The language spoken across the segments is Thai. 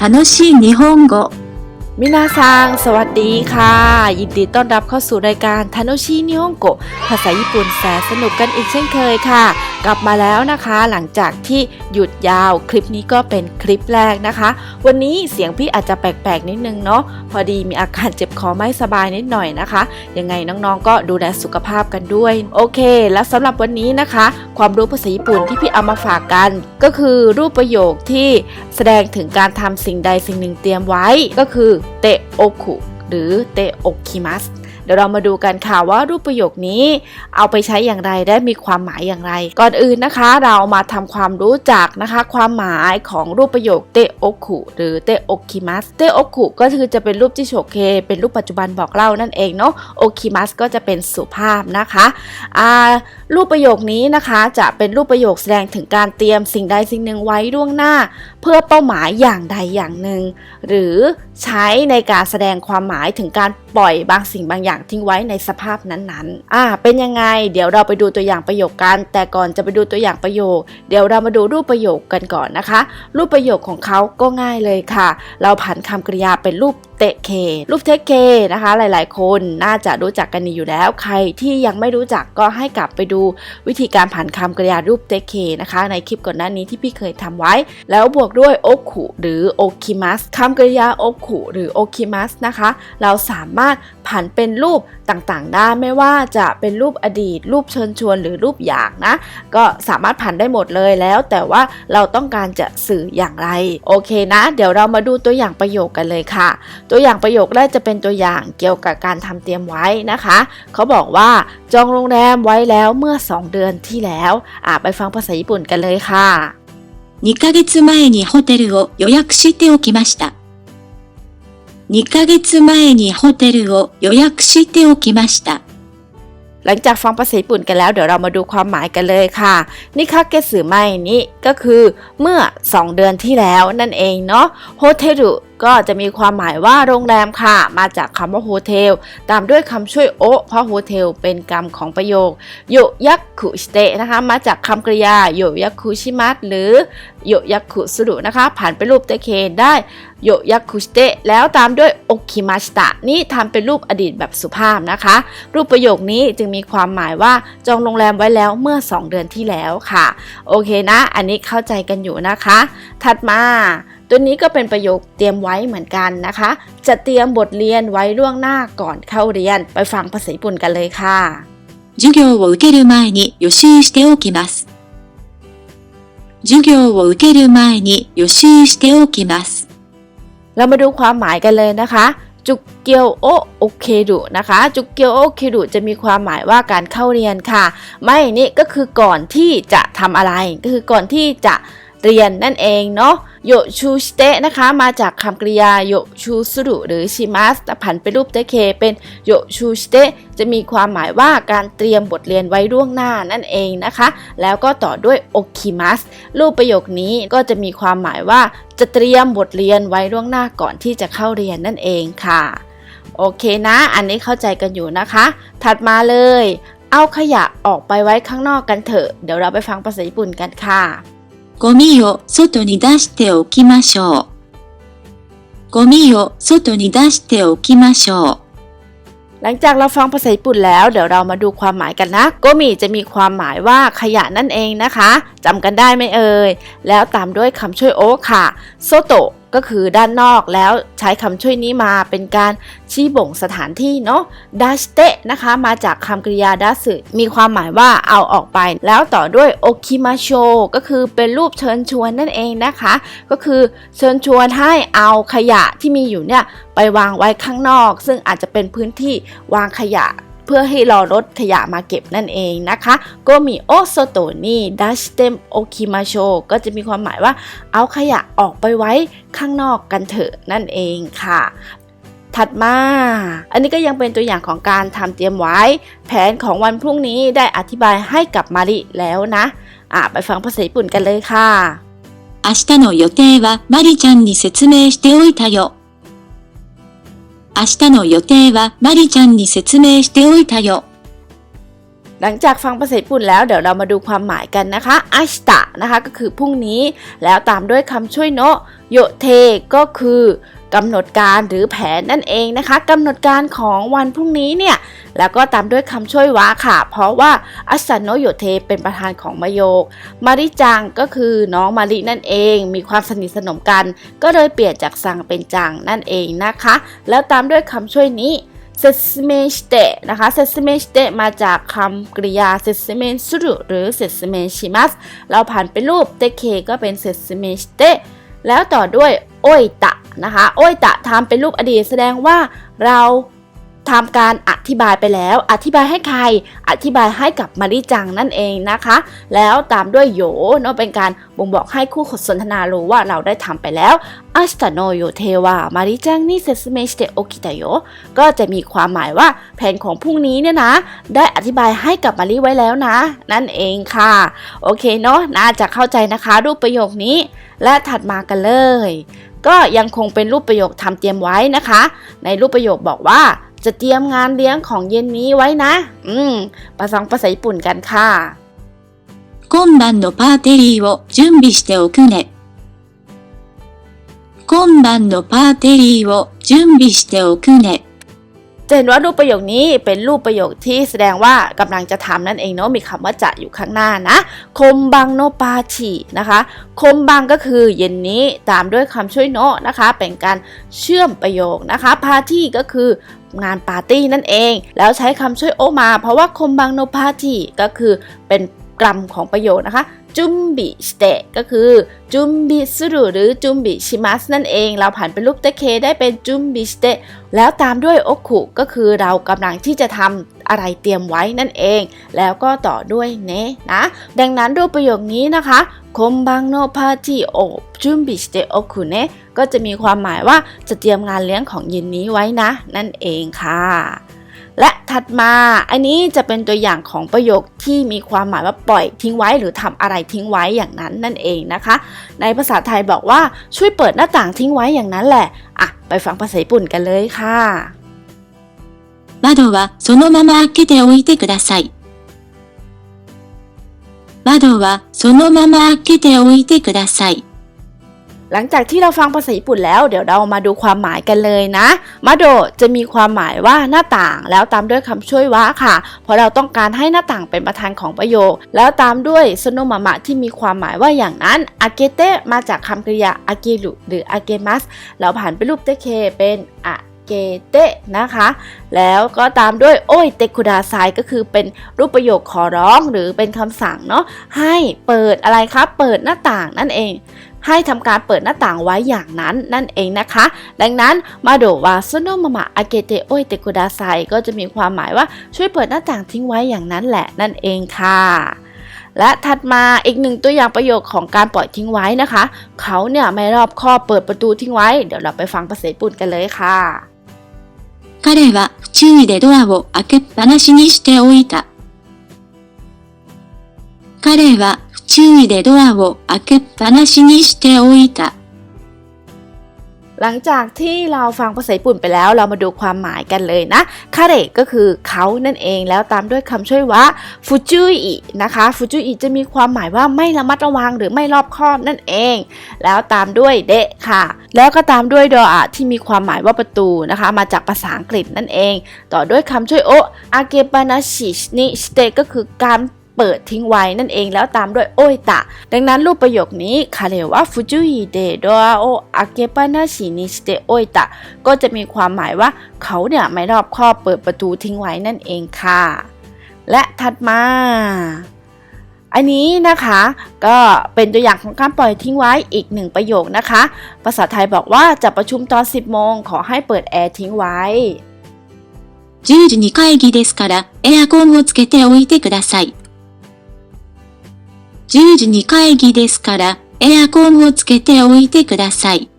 楽しい日本語。 มินาซัง สวัสดีค่ะ ยินดีต้อนรับเข้าสู่รายการทาโนชินิฮงโกภาษาญี่ปุ่นแสนสนุกกันอีกเช่นเคยค่ะ กลับมาแล้วนะคะหลังจากที่หยุดยาวคลิปนี้ก็เป็นคลิปแรกนะคะ วันนี้เสียงพี่อาจจะแปลกๆนิดนึงเนาะพอดีมีอาการเจ็บคอไม่สบายนิดหน่อยนะคะ ยังไงน้องๆก็ดูแลสุขภาพกันด้วย โอเค แล้วสำหรับวันนี้นะคะ ความรู้ภาษาญี่ปุ่นที่พี่เอามาฝากกัน ก็คือรูปประโยคที่แสดงถึงการทำสิ่งใดสิ่งหนึ่งเตรียมไว้ก็คือเตโอคุหรือเตโอคิมัส ดี๋ยวเรามาดูกันค่ะว่ารูปประโยคนี้เอาไปใช้อย่างไรได้มีความหมายอย่างไร ก่อนอื่นนะคะเรามาทำความรู้จักนะคะ ความหมายของรูปประโยคเตโอคุหรือเตโอคิมัสเตโอคุก็คือจะเป็นรูปที่โฉเค เป็นรูปปัจจุบันบอกเล่านั่นเองเนาะโอคิมัสก็จะเป็นสุภาพนะคะอ่ารูปประโยคนี้นะคะจะเป็นรูปประโยคแสดงถึงการเตรียมสิ่งใดสิ่งหนึ่งไว้ล่วงหน้า เพื่อเป้าหมายอย่างใดอย่างหนึ่ง หรือใช้ในการแสดงความหมายถึงการปล่อยบางสิ่งบางอย่างทิ้งไว้ในสภาพนั้นๆ อ่า เป็นยังไง เดี๋ยวเราไปดูตัวอย่างประโยคกัน แต่ก่อนจะไปดูตัวอย่างประโยค เดี๋ยวเรามาดูรูปประโยคกันก่อนนะคะ รูปประโยคของเขาก็ง่ายเลยค่ะ เราผันคำกริยาเป็นรูป เตะเครูปเทคเคนะคะ หลายๆ คนน่าจะรู้จักกันดีอยู่แล้ว ใครที่ยังไม่รู้จักก็ให้กลับไปดูวิธีการผันคำกริยารูปเตะเคนะคะ ในคลิปก่อนหน้านี้ที่พี่เคยทำไว้ แล้วบวกด้วยโอคุหรือโอคิมัสคำกริยาโอคุหรือโอคิมัสนะคะ เราสามารถผันเป็นรูปต่างๆ ได้ไม่ว่าจะเป็นรูปอดีต รูปเชิญชวนหรือรูปอยากนะ ก็สามารถผันได้หมดเลยแล้ว แต่ว่าเราต้องการจะสื่ออย่างไร โอเคนะ เดี๋ยวเรามาดูตัวอย่างประโยคกันเลยค่ะตัวอย่างประโยคแรกจะเป็นตัวอย่างเกี่ยวกับการทำเตรียมไว้นะคะ เขาบอกว่าจองโรงแรมไว้แล้วเมื่อ 2 เดือนที่แล้วอ่ะไปฟังภาษาญี่ปุ่นกันเลยค่ะ 2ヶ月前にホテルを予約しておきました。2ヶ月前にホテルを予約しておきました。 หลังจากฟังภาษาญี่ปุ่นกันแล้วเดี๋ยวเรามาดูความหมายกันเลยค่ะ นิคาเกสึไมนี่ก็คือเมื่อ 2 เดือนที่แล้วนั่นเองเนาะโฮเทลุ ก็จะมีความหมายว่าโรงแรมค่ะ มาจากคำว่าโฮเทลตามด้วยคำช่วยโอเพราะโฮเทลเป็นกรรมของประโยคโยยักคุสเตะนะคะ มาจากคำกริยาโยยักคุชิมัสหรือโยยักคุสุรุนะคะ ผ่านเป็นรูปเตะเคได้โยยักคุสเตะแล้วตามด้วยโอคิมาสตะนี่ทำเป็นรูปอดีตแบบสุภาพนะคะ รูปประโยคนี้จึงมีความหมายว่าจองโรงแรมไว้แล้วเมื่อ 2 เดือนที่แล้วค่ะ โอเคนะ อันนี้เข้าใจกันอยู่นะคะ ถัดมา ตัวนี้ก็เป็นประโยคเตรียมไว้เหมือนกันนะคะ จะเตรียมบทเรียนไว้ล่วงหน้าก่อนเข้าเรียน ไปฟังภาษาญี่ปุ่นกันเลยค่ะ 授業を受ける前に予習しておきます。授業を受ける前に予習しておきます。 เรามาดูความหมายกันเลยนะคะ จุกเกียวโอโอเคดุนะคะ จุกเกียวโอเคดุจะมีความหมายว่าการเข้าเรียนค่ะ ไม่นี่ก็คือก่อนที่จะทำอะไร ก็คือก่อนที่จะเรียนนั่นเองเนาะ โยชูสเตะนะคะมาจากคำกริยาโยชูสุรุหรือชิมัสแต่ผันเป็นรูปเตเคเป็นโยชูสเตะจะมีความหมายว่าการเตรียมบทเรียนไว้ล่วงหน้านั่นเองนะคะ แล้วก็ต่อด้วยโอคิมัสรูปประโยคนี้ก็จะมีความหมายว่าจะเตรียมบทเรียนไว้ล่วงหน้าก่อนที่จะเข้าเรียนนั่นเองค่ะ โอเคนะ อันนี้เข้าใจกันอยู่นะคะ ถัดมาเลย เอาขยะออกไปไว้ข้างนอกกันเถอะ เดี๋ยวเราไปฟังภาษาญี่ปุ่นกันค่ะ ゴミを外に出しておきましょう。ゴミを外に出しておきましょう。 หลังจากเราฟังภาษาญี่ปุ่นแล้ว เดี๋ยวเรามาดูความหมายกันนะโกมิจะมีความหมายว่าขยะนั่นเองนะคะจำกันได้ไหมเอ่ย แล้วตามด้วยคำช่วยโอค่ะโซโตะ ก็คือด้านนอกแล้วใช้คำช่วยนี้มาเป็นการชี้บ่งสถานที่เนาะดัชเตะนะคะ มาจากคำกริยาดัสึมีความหมายว่าเอาออกไป แล้วต่อด้วยโอคิมาโชก็คือเป็นรูปเชิญชวนนั่นเองนะคะ ก็คือเชิญชวนให้เอาขยะที่มีอยู่เนี่ยไปวางไว้ข้างนอก ซึ่งอาจจะเป็นพื้นที่วางขยะ พื่อให้รอรถขยะมาเก็บนั่นเองนะคะก็มีโอโซโตนี่ดัชเตมโอคิมาโชก็จะมีความหมายว่า เอาขยะออกไปไว้ข้างนอกกันเถอะนั่นเองค่ะ ถัดมา อันนี้ก็ยังเป็นตัวอย่างของการทำเตรียมไว้ แผนของวันพรุ่งนี้ได้อธิบายให้กับมาริแล้วนะอ่ะไปฟังภาษาญี่ปุ่นกันเลยค่ะ 明日の予定はマリちゃんに説明しておいたよ。 明日の予定はマリちゃんに説明しておいたよ。 หลังจากฟังภาษาญี่ปุ่นแล้วเดี๋ยวเรามาดูความหมายกันนะคะอาชิตะนะคะก็คือพรุ่งนี้ แล้วตามด้วยคำช่วยโนะ โยเทก็คือกำหนดการหรือแผนนั่นเองนะคะกำหนดการของวันพรุ่งนี้เนี่ย แล้วก็ตามด้วยคำช่วยวะค่ะ เพราะว่าอัสสันโนโยเทเป็นประธานของมโยคมาริจังก็คือน้องมารินั่นเอง มีความสนิทสนมกัน ก็เลยเปลี่ยนจากซังเป็นจังนั่นเองนะคะ แล้วตามด้วยคำช่วยนี้เซสเมชเตนะคะเซสเมชเตมาจากคำกริยาเซสเมนสุรุหรือเซสเมชิมัสเราผ่านเป็นรูปเตเคก็เป็นเซสเมชเต แล้วต่อด้วยโอยตะนะคะ โอยตะทำเป็นรูปอดีตแสดงว่าเรา ทำการอธิบายไปแล้ว อธิบายให้ใคร อธิบายให้กับมาริจังนั่นเองนะคะ แล้วตามด้วยโยเนาะเป็นการบ่งบอกให้คู่สนทนารู้ว่าเราได้ทำไปแล้วอัสตโนโยเทวามาริจังนี่เซสเมชเตโอคิตาโยก็จะมีความหมายว่าแผนของพรุ่งนี้เนี่ยนะ ได้อธิบายให้กับมาริไว้แล้วนะ นั่นเองค่ะ โอเคเนาะน่าจะเข้าใจนะคะรูปประโยคนี้ และถัดมากันเลย ก็ยังคงเป็นรูปประโยคทำเตรียมไว้นะคะ ในรูปประโยคบอกว่า จะเตรียมงานเลี้ยงของเย็นนี้ไว้นะ อืมภาษาภาษาญี่ปุ่นกันค่ะ 今晩のパーテリーを準備しておくね。今晩のパーテリーを準備しておくね。 จะเห็นว่ารูปประโยคนี้เป็นรูปประโยคที่แสดงว่ากำลังจะทำนั่นเองเนาะมีคำว่าจะอยู่ข้างหน้านะ คมบังโนปาชีนะคะ คมบังก็คือเย็นนี้ตามด้วยคำช่วยโนะนะคะ เป็นการเชื่อมประโยคนะคะพาที่ก็คืองานปาร์ตี้นั่นเอง แล้วใช้คำช่วยโอมา เพราะว่าคมบังโนปาทีก็คือเป็น กลัมของประโยคนะคะจุมบิสเตะก็คือจุมบิสุรุหรือจุมบิชิมัสนั่นเอง เราผ่านเป็นรูปเตเคได้เป็นจุมบิสเตะแล้วตามด้วยโอคุก็คือเรากำลังที่จะทำอะไรเตรียมไว้นั่นเอง แล้วก็ต่อด้วยเนะนะ ดังนั้นรูปประโยคนี้นะคะคมบังโนพาจิโอจุมบิสเตโอคุเนะก็จะมีความหมายว่าจะเตรียมงานเลี้ยงของเย็นนี้ไว้นะ นั่นเองค่ะ และถัดมาอันนี้จะเป็นตัวอย่างของประโยคที่มีความหมายว่าปล่อยทิ้งไว้หรือทำอะไรทิ้งไว้อย่างนั้นนั่นเองนะคะ ในภาษาไทยบอกว่าช่วยเปิดหน้าต่างทิ้งไว้อย่างนั้นแหละอ่ะไปฟังภาษาญี่ปุ่นกันเลยค่ะ 窓はそのまま開けておいてください。窓はそのまま開けておいてください。 หลังจากที่เราฟังภาษาญี่ปุ่นแล้วเดี๋ยวเรามาดูความหมายกันเลยนะมาโดจะมีความหมายว่าหน้าต่าง แล้วตามด้วยคำช่วยวะค่ะ เพราะเราต้องการให้หน้าต่างเป็นประธานของประโยค แล้วตามด้วยสโนมามะที่มีความหมายว่าอย่างนั้นอาเกเตะมาจากคำกริยาอาเกรุหรืออาเกมัสเราผ่านไปรูปเตเคเป็นอาเกเตะนะคะ แล้วก็ตามด้วยโอ้ยเตคุดาไซก็คือเป็นรูปประโยคขอร้องหรือเป็นคำสั่งเนาะให้เปิดอะไรครับ เปิดหน้าต่างนั่นเอง ให้ทำการเปิดหน้าต่างไว้อย่างนั้นนั่นเองนะคะ ดังนั้นมาโดวาซโนมามะอาเกเตโอเตคุดาไซก็จะมีความหมายว่าช่วยเปิดหน้าต่างทิ้งไว้อย่างนั้นแหละนั่นเองค่ะ และถัดมาอีกหนึ่งตัวอย่างประโยคของการปล่อยทิ้งไว้นะคะ เขาเนี่ยไม่รอบคอบเปิดประตูทิ้งไว้ เดี๋ยวเราไปฟังภาษาญี่ปุ่นกันเลยค่ะ 彼は不注意でドアを開けっぱなしにしておいた。彼は不 注意でドアを開けっぱなしにしておいた。 หลังจากที่เราฟังภาษาญี่ปุ่นไปแล้ว เรามาดูความหมายกันเลยนะคาเระก็คือเขานั่นเองแล้วตามด้วยคำช่วยวะฟูจุอินะคะฟูจุอิจะมีความหมายว่าไม่ระมัดระวังหรือไม่รอบคอบนั่นเอง แล้วตามด้วยเดะค่ะ แล้วก็ตามด้วยดออะที่มีความหมายว่าประตูนะคะ มาจากภาษาอังกฤษนั่นเอง ต่อด้วยคำช่วยโออาเกปานาชินิสเตก็คือการ เปิดทิ้งไว้นั่นเองแล้วตามด้วยโอยตะ ดังนั้นรูปประโยคนี้คาเรวะฟูจุอิเดโดอาโออาเกปานาชินิสเตโอยตะก็จะมีความหมายว่าเขาเนี่ยไม่รอบคอบเปิดประตูทิ้งไว้นั่นเองค่ะ และถัดมา อันนี้นะคะก็เป็นตัวอย่างของการปล่อยทิ้งไว้อีกหนึ่งประโยคนะคะ ภาษาไทยบอกว่าจะประชุมตอน 10 โมงขอให้เปิดแอร์ทิ้งไว้ 10時に会議ですからエアコンをつけておいてください。 10時に会議ですからエアコンをつけておいてください。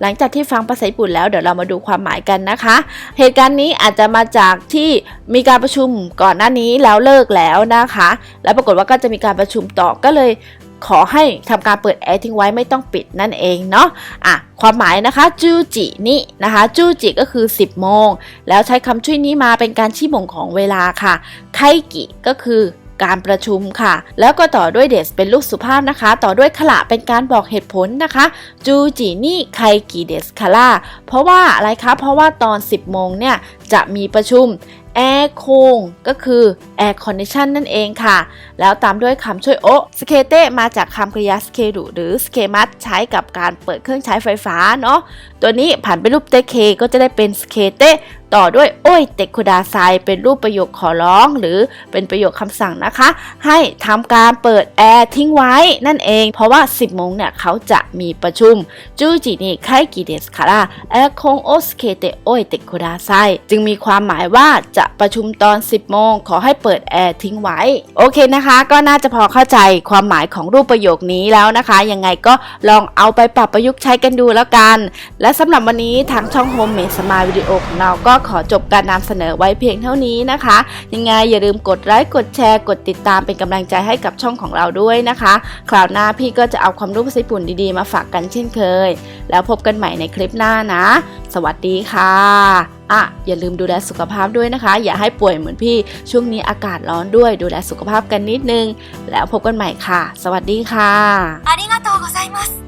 หลังจากที่ฟังภาษาญี่ปุ่นแล้วเดี๋ยวเรามาดูความหมายกันนะคะ เหตุการณ์นี้อาจจะมาจากที่มีการประชุมก่อนหน้านี้แล้วเลิกแล้วนะคะ แล้วปรากฏว่าก็จะมีการประชุมต่อก็เลย ขอให้ทำการเปิดแอร์ทิ้งไว้ไม่ต้องปิดนั่นเองเนาะอ่ะความหมายนะคะจูจินี่นะคะจูจิก็คือ 10 โมง แล้วใช้คำช่วยนี้มาเป็นการชี้บ่งของเวลาค่ะ ไคกิก็คือ การประชุมค่ะ แล้วก็ต่อด้วยเดสเป็นลูกสุภาพนะคะ ต่อด้วยขละเป็นการบอกเหตุผลนะคะ จูจินี่ไคกิเดสคาร่าเพราะว่าอะไรคะ เพราะว่าตอน 10 โมงเนี่ยจะมีประชุมแอร์โคงก็คือ air condition นั่นเองค่ะ แล้วตามด้วยคำช่วยโอสเคเตมาจากคำกริยาสเคดุหรือสเคมัสใช้กับการเปิดเครื่องใช้ไฟฟ้าเนาะตัวนี้ผ่านเป็นรูปเตเคก็จะได้เป็นสเคเตต่อด้วยโอ้ยเตคุดาไซเป็นรูปประโยคขอร้อง หรือเป็นประโยคคำสั่งนะคะ ให้ทำการเปิดแอร์ทิ้งไว้นั่นเอง เพราะว่า 10โมงเนี่ยเขาจะมีประชุมจูจินิไคกิเดสคาร่าแอร์คงโอสเคเตโอ้ยเตคุดาไซจึงมีความหมายว่าจะประชุมตอน 10โมงขอให้เปิดแอร์ทิ้งไว้ โอเคนะคะ ก็น่าจะพอเข้าใจความหมายของรูปประโยคนี้แล้วนะคะ ยังไงก็ลองเอาไปปรับประยุกต์ใช้กันดูแล้วกัน และสำหรับวันนี้ทางช่อง Home Made Smart Video ของเราก็ขอจบการนำเสนอไว้เพียงเท่านี้นะคะ ยังไงอย่าลืมกดไลค์กดแชร์กดติดตามเป็นกำลังใจให้กับช่องของเราด้วยนะคะ คราวหน้าพี่ก็จะเอาความรู้ภาษาญี่ปุ่นดีๆมาฝากกันเช่นเคย แล้วพบกันใหม่ในคลิปหน้านะ สวัสดีค่ะอ่ะอย่าลืมดูแลสุขภาพด้วยนะคะ อย่าให้ป่วยเหมือนพี่ ช่วงนี้อากาศร้อนด้วยดูแลสุขภาพกันนิดนึง แล้วพบกันใหม่ค่ะ สวัสดีค่ะ ありがとうございます。